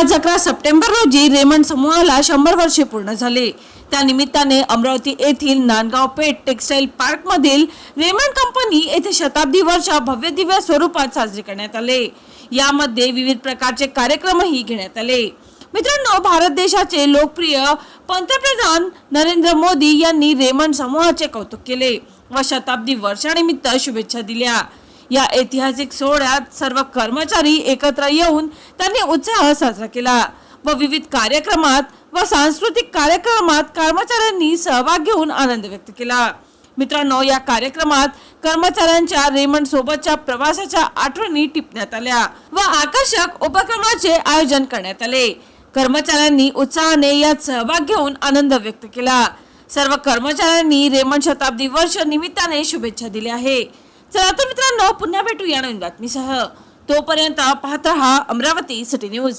आज अकरा सप्टेंबर रोजी रेमंड समूहाला शंभर वर्षे पूर्ण झाले. त्यानिमित्ताने अमरावती येथील नांदगाव पेठ टेक्सटाईल पार्क मधील रेमंड कंपनी येथे शताब्दी वर्ष भव्य दिव्य स्वरूपात साजरे करण्यात आले. यामध्ये विविध प्रकारचे कार्यक्रमही घेण्यात आले. मित्रांनो भारत देशाचे लोकप्रिय पंतप्रधान नरेंद्र मोदी यांनी रेमंड समूहाचे कौतुक केले व शताब्दी वर्षानिमित्त शुभेच्छा दिल्या. या ऐतिहासिक सोहळ्यात सर्व कर्मचारी एकत्र येऊन त्यांनी उत्साह साजरा केला व विविध कार्यक्रमात व सांस्कृतिक कार्यक्रमात कर्मचाऱ्यांनी सहभाग घेऊन आनंद व्यक्त केला. मित्रांनो या कार्यक्रमात कर्मचाऱ्यांच्या रेमंड सोबतच्या प्रवासाच्या आठवणी टिपण्यात आल्या व आकर्षक उपक्रमाचे आयोजन करण्यात आले. कर्मचाऱ्यांनी उत्साहाने यात सहभाग घेऊन आनंद व्यक्त केला. सर्व कर्मचाऱ्यांनी रेमंड शताब्दी वर्ष निमित्ताने शुभेच्छा दिल्या आहे चला तर मित्रांनो पुन्हा भेटूया नवीन बातमीसह. तोपर्यंत पाहत रहा अमरावती सिटी न्यूज.